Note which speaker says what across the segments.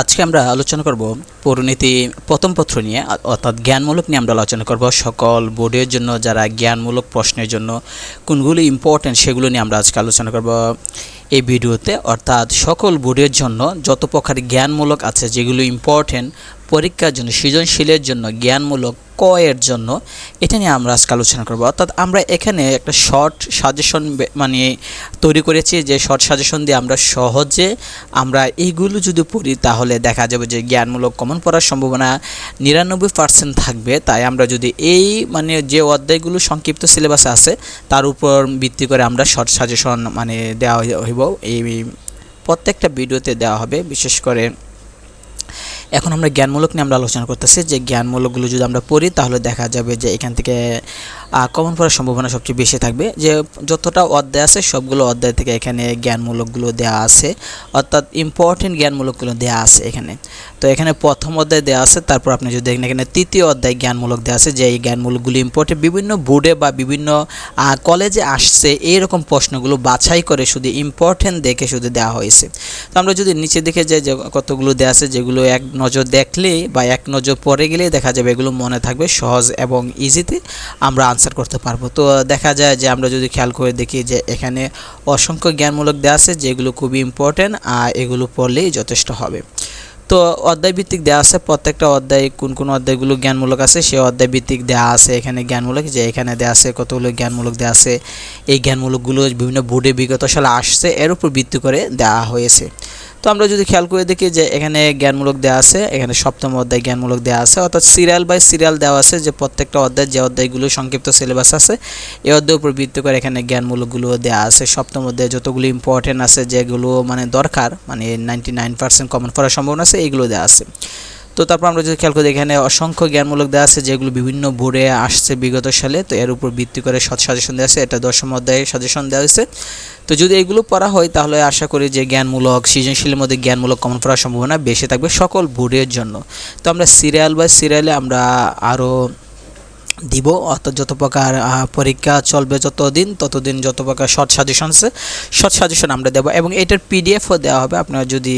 Speaker 1: আজকে আমরা আলোচনা করব পরিণতি প্রথম পত্র নিয়ে অর্থাৎ জ্ঞানমূলক নিয়ে আমরা আলোচনা করব। সকল বোর্ডের জন্য, যারা জ্ঞানমূলক প্রশ্নের জন্য কোনগুলো ইম্পর্ট্যান্ট সেগুলো নিয়ে আমরা আজকে আলোচনা করব এই ভিডিওতে। অর্থাৎ সকল বোর্ডের জন্য যত প্রকার জ্ঞানমূলক আছে, যেগুলো ইম্পর্ট্যান্ট পরীক্ষার জন্য, সৃজনশীলের জন্য জ্ঞানমূলক ক এর জন্য, এটা নিয়ে আমরা আজকে আলোচনা করব। অর্থাৎ আমরা এখানে একটা শর্ট সাজেশন মানে তৈরি করেছি যে শর্ট সাজেশন দিয়ে আমরা সহজে আমরা এইগুলো যদি পড়ি, তাহলে দেখা যাবে যে জ্ঞানমূলক কমন পড়ার সম্ভাবনা নিরানব্বই পার্সেন্ট থাকবে। তাই আমরা যদি এই মানে যে অধ্যায়গুলো সংক্ষিপ্ত সিলেবাসে আছে, তার উপর ভিত্তি করে আমরা শর্ট সাজেশন মানে দেওয়া হইব। এই প্রত্যেকটা ভিডিওতে দেওয়া হবে। বিশেষ করে এখন আমরা জ্ঞানমূলক নিয়ে আমরা আলোচনা করতেছি যে জ্ঞানমূলকগুলো যদি আমরা পড়ি, তাহলে দেখা যাবে যে এখান থেকে কমন পড়ার সম্ভাবনা সবচেয়ে বেশি থাকবে। যে যতটা অধ্যায় আছে, সবগুলো অধ্যায় থেকে এখানে জ্ঞানমূলকগুলো দেওয়া আছে। অর্থাৎ ইম্পর্টেন্ট জ্ঞানমূলকগুলো দেওয়া আছে এখানে। তো এখানে প্রথম অধ্যায় দেওয়া আছে, তারপর আপনি যদি দেখেন এখানে তৃতীয় অধ্যায় জ্ঞানমূলক দেওয়া আছে, যে এই জ্ঞানমূলকগুলো ইম্পর্টেন্ট বিভিন্ন বোর্ডে বা বিভিন্ন কলেজে আসছে, এইরকম প্রশ্নগুলো বাছাই করে শুধু ইম্পর্টেন্ট দেখে শুধু দেওয়া হয়েছে। তো আমরা যদি নিচে দেখে যাই, যে কতগুলো দেওয়া আছে, যেগুলো এক নজর দেখলেই বা এক নজর পরে গেলেই দেখা যাবে এগুলো মনে থাকবে সহজ এবং ইজিতে আমরা আনসার করতে পারব। তো দেখা যায় যে আমরা যদি খেয়াল করে দেখি যে এখানে অসংখ্য জ্ঞানমূলক দেওয়া আছে যেগুলো খুবই ইম্পর্টেন্ট আর এগুলো পড়লেই যথেষ্ট হবে। তো অধ্যায় ভিত্তিক দেওয়া আছে, প্রত্যেকটা অধ্যায় কোন কোন অধ্যায়গুলো জ্ঞানমূলক আছে সেই অধ্যায় ভিত্তিক দেওয়া আছে এখানে জ্ঞানমূলক, যে এখানে দেওয়া আছে কতগুলো জ্ঞানমূলক দেওয়া আছে, এই জ্ঞানমূলকগুলো বিভিন্ন বোর্ডে বিগত সালে আসছে, এর উপর ভিত্তি করে দেওয়া হয়েছে। তো আমরা যদি খেয়াল করে দেখি যে এখানে জ্ঞানমূলক দেওয়া আছে, এখানে সপ্তম অধ্যায় জ্ঞানমূলক দেওয়া আছে, অর্থাৎ সিরিয়াল বাই সিরিয়াল দেওয়া আছে যে প্রত্যেকটা অধ্যায় যে অধ্যায়গুলো সংক্ষিপ্ত সিলেবাস আছে, এই অধ্যায় উপর ভিত্তি করে এখানে জ্ঞানমূলকগুলো দেওয়া আছে। সপ্তম অধ্যায়ে যতগুলো ইম্পর্টেন্ট আছে যেগুলো মানে দরকার মানে নাইনটি নাইন পার্সেন্ট কমন করার সম্ভাবনা আছে, এইগুলো দেওয়া আছে। তো তারপর আমরা যদি খেয়াল করি, এখানে অসংখ্য জ্ঞানমূলক দেওয়া আছে, যেগুলো বিভিন্ন বোর্ডে আসছে বিগত সালে। তো এর উপর ভিত্তি করে সৎ সাজেশন দেওয়া আছে, এটা দশম অধ্যায়ে সাজেশন দেওয়া হয়েছে। তো যদি এগুলো পড়া হয়, তাহলে আশা করি যে জ্ঞানমূলক, সৃজনশীলের মধ্যে জ্ঞানমূলক কমন পড়ার সম্ভাবনা বেশি থাকবে সকল বোর্ডের জন্য। তো আমরা সিরিয়াল বা সিরিয়ালে আমরা আরও দিব, অর্থাৎ যত প্রকার পরীক্ষা চলবে যতদিন, ততদিন যত প্রকার শর্ট সাজেশন আছে শর্ট সাজেশন আমরা দেবো। এবং এটার পিডিএফও দেওয়া হবে। আপনারা যদি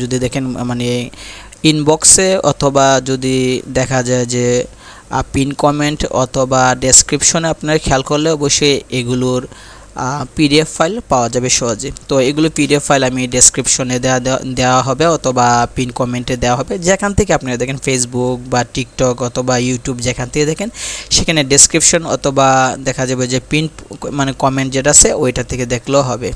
Speaker 1: যদি দেখেন মানে ইনবক্সে অথবা যদি দেখা যায় যে পিন কমেন্ট অথবা ডেসক্রিপশনে আপনারা খেয়াল করলে অবশ্যই এগুলোর পিডিএফ ফাইল পাওয়া যাবে সহজে। তো এগুলো পিডিএফ ফাইল আমি ডেসক্রিপশনে দেওয়া দেওয়া- হবে অথবা পিন কমেন্টে দেওয়া হবে। যেখান থেকে আপনারা দেখেন ফেসবুক বা টিকটক অথবা ইউটিউব যেখান থেকে দেখেন, সেখানে ডেসক্রিপশন অথবা দেখা যাবে যে পিন মানে কমেন্ট যেটা আছে, ওইটা থেকে দেখলেও হবে।